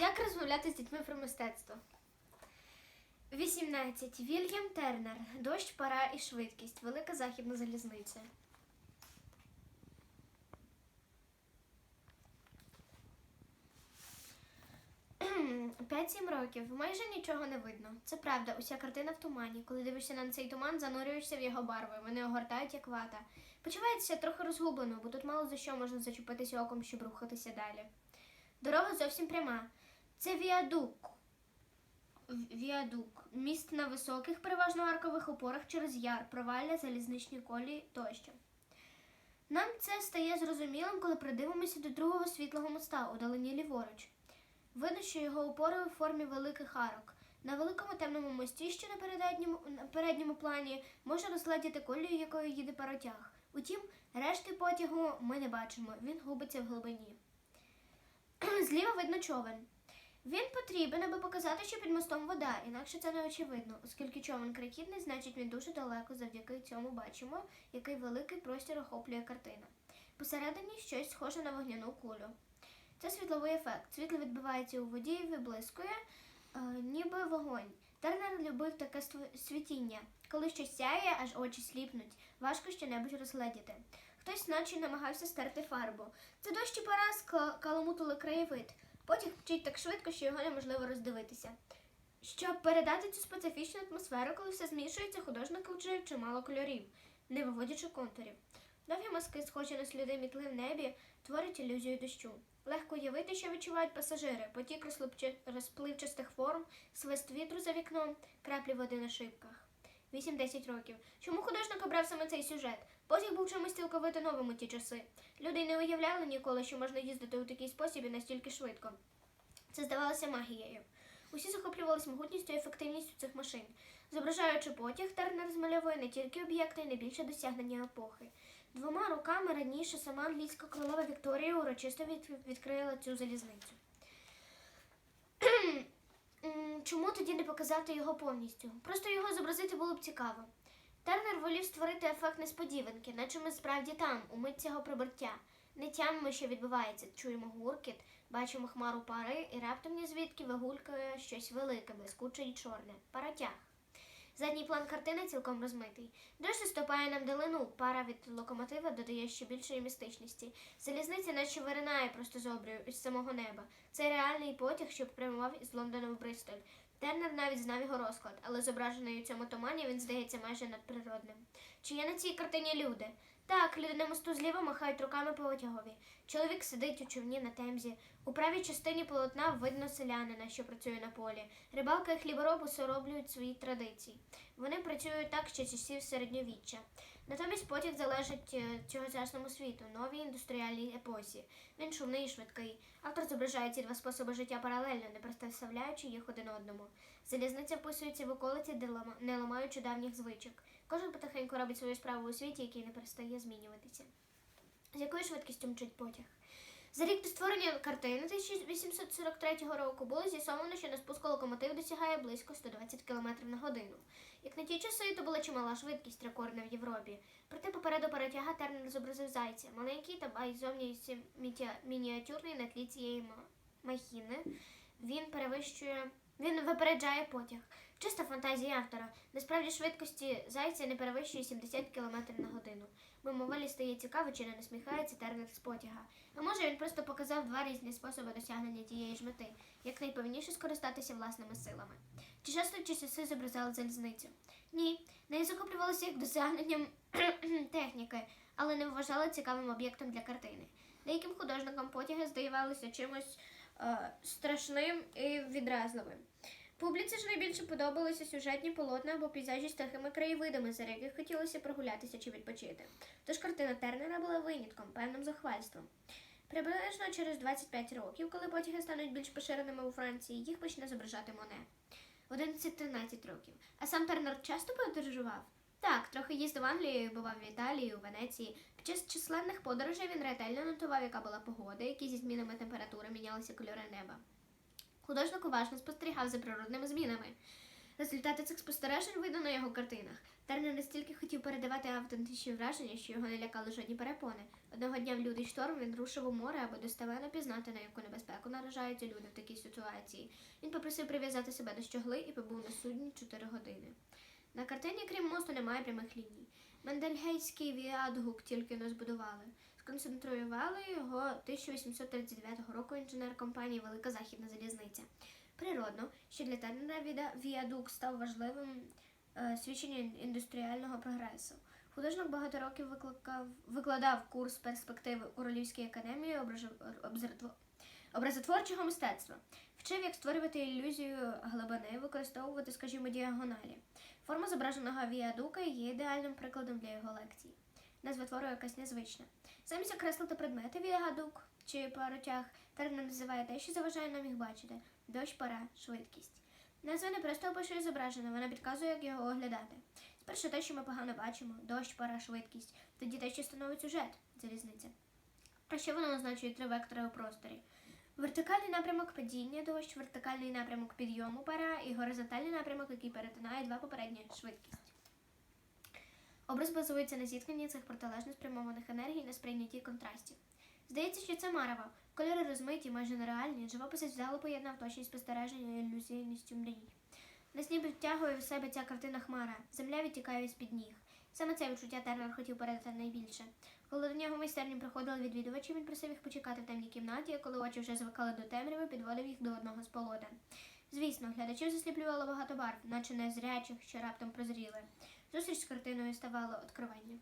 Як розмовляти з дітьми про мистецтво? 18. Вільям Тернер. Дощ, пора і швидкість. Велика західна залізниця. П'ять-сім років. Майже нічого не видно. Це правда, уся картина в тумані. Коли дивишся на цей туман, занурюєшся в його барви. Вони огортають як вата. Почувається трохи розгублено, бо тут мало за що можна зачепитися оком, щоб рухатися далі. Дорога зовсім пряма. Це віадук. Віадук. Міст на високих, переважно аркових опорах через яр, провалля, залізничні колії тощо. Нам це стає зрозумілим, коли придивимося до другого світлого моста, удалені ліворуч. Видно, що його опори у формі великих арок. На великому темному мості, що на передньому, на передньому плані, можна розгледіти колію, якою їде паротяг. Утім, решти потягу ми не бачимо, він губиться в глибині. Зліва видно човен. Він потрібен, аби показати, що під мостом вода, інакше це не очевидно, оскільки човен крихітний, значить він дуже далеко, завдяки цьому бачимо, який великий простір охоплює картина. Посередині щось схоже на вогняну кулю. Це світловий ефект. Світло відбивається у воді і виблискує, е, ніби вогонь. Тернер любив таке світіння. Коли щось сяє, аж очі сліпнуть, важко щонебудь розгледіти. Хтось наче намагався стерти фарбу. Це дощ і пора ска- каламутили краєвид. Потяг мчить так швидко, що його неможливо роздивитися. Щоб передати цю специфічну атмосферу, коли все змішується, художник вжив чимало кольорів, не виводячи контурів. Довгі мазки, схожі на сліди мітли в небі, творять ілюзію дощу. Легко уявити, що відчувають пасажири, потік розпливчастих форм, свист вітру за вікном, краплі води на шибках. 8-10 років. Чому художник обрав саме цей сюжет? Потяг був чимось цілковито новим у ті часи. Люди не уявляли ніколи, що можна їздити у такий спосіб і настільки швидко. Це здавалося магією. Усі захоплювалися могутністю і ефективністю цих машин. Зображаючи потяг, Тернер змальовує не тільки об'єкти, й найбільше досягнення епохи. Двома руками раніше сама англійська королева Вікторія урочисто від- відкрила цю залізницю. Чому тоді не показати його повністю? Просто його зобразити було б цікаво. Тернер волів створити ефект несподіванки, наче ми справді там, у мить цього прибуття. Не тямимо, що відбувається. Чуємо гуркіт, бачимо хмару пари, і раптом ні звідки вигулькає щось велике, блискуче і чорне. Паротяг. Задній план картини цілком розмитий. Дощ стопає нам долину, пара від локомотива додає ще більшої містичності. Залізниця наче виринає просто з обрію із самого неба. Це реальний потяг, що прямував із Лондона в Бристоль. Тернер навіть знав його розклад, але зображений у цьому тумані він здається майже надприродним. Чи є на цій картині люди? Так, люди на мосту зліва махають руками по потягові. Чоловік сидить у човні на темзі. У правій частині полотна видно селянина, що працює на полі. Рибалка і хлібороб усороблюють свої традиції. Вони працюють так ще часів середньовіччя. Натомість потяг залежить е, цьогочасному світу, новій індустріальній епосі. Він шумний і швидкий. Автор зображає ці два способи життя паралельно, не представляючи їх один одному. Залізниця вписується в околиці, де лама- не ламаючи давніх звичок. Кожен потихеньку робить свою справу у світі, який не перестає змінюватися. З якою швидкістю мчить потяг? За рік до створення картини 1843 року було з'ясовано, що на спуску локомотив досягає близько 120 км на годину. Як на ті часи, то була чимала швидкість рекордна в Європі. Проте попереду перетяга Тернер зобразив зайця, маленький та байзовні мініатюрний на тлі цієї ма- махіни. Він перевищує. Він випереджає потяг. Чиста фантазія автора. Насправді швидкості зайця не перевищує 70 км на годину. Мимоволі стає цікаво, чи не насміхається тернер з потяга. А може він просто показав два різні способи досягнення тієї ж мети, як найповніше скористатися власними силами. Чи часто чи часи зобразили залізницю? Ні, нею захоплювалися як досягненням техніки, але не вважали цікавим об'єктом для картини. Деяким художникам потяги здавалися чимось страшним і відразливим. Публіці ж найбільше подобалися сюжетні полотна або пейзажі з тихими краєвидами, за яких хотілося прогулятися чи відпочити. Тож картина Тернера була винятком, певним захвальством. Приблизно через 25 років, коли потяги стануть більш поширеними у Франції, їх почне зображати Моне. 11-13 років. А сам Тернер часто подорожував? Так, трохи їздив в Англію, бував в Італії, у Венеції. Під час численних подорожей він ретельно нотував, яка була погода, які зі змінами температури мінялися кольори неба. Художник уважно спостерігав за природними змінами. Результати цих спостережень видно на його картинах. Тернер настільки хотів передавати автентичні враження, що його не лякали жодні перепони. Одного дня в лютий шторм він рушив у море, аби доставено пізнати, на яку небезпеку наражаються люди в такій ситуації. Він попросив прив'язати себе до щогли і побув на судні 4 години. На картині, крім мосту, немає прямих ліній. Мендельгейський віадгук тільки не збудували. Сконцентрували його 1839 року інженер компанії Велика Західна залізниця. Природно, що для Тернера віадук став важливим е, свідченням індустріального прогресу. Художник багато років викликав, викладав курс перспективи у Ролівській академії обзратво- образотворчого мистецтва. Вчив, як створювати ілюзію глибини, використовувати, скажімо, діагоналі. Форма зображеного віадука є ідеальним прикладом для його лекцій. Назва твору якась незвична. Замість окреслити предмети віадук чи паротяг, Тернер називає те, що заважає нам їх бачити дощ, пора, швидкість. Назва не просто опишує зображення, вона підказує, як його оглядати. Спершу те, що ми погано бачимо, дощ, пора, швидкість, тоді те, що становить сюжет, залізниця. А ще воно означає три вектори у просторі. Вертикальний напрямок падіння дощ, вертикальний напрямок підйому пара і горизонтальний напрямок, який перетинає два попередні швидкість. Образ базується на зіткненні цих протилежно спрямованих енергій на сприйнятті контрастів. Здається, що це марево. Кольори розмиті, майже нереальні. Живописець вдало поєднав точність спостереження і ілюзійністю мрій. Нас ніби втягує в себе ця картина хмара. Земля відтікає з-під ніг. Саме це відчуття Тернер хотів передати найбільше. Коли до нього майстерні приходили відвідувачі, він просив їх почекати в темній кімнаті, а коли очі вже звикали до темряви, підводив їх до одного з полотен. Звісно, глядачів засліплювало багато барв, наче незрячих, що раптом прозріли. Зустріч з картиною ставала откровенням.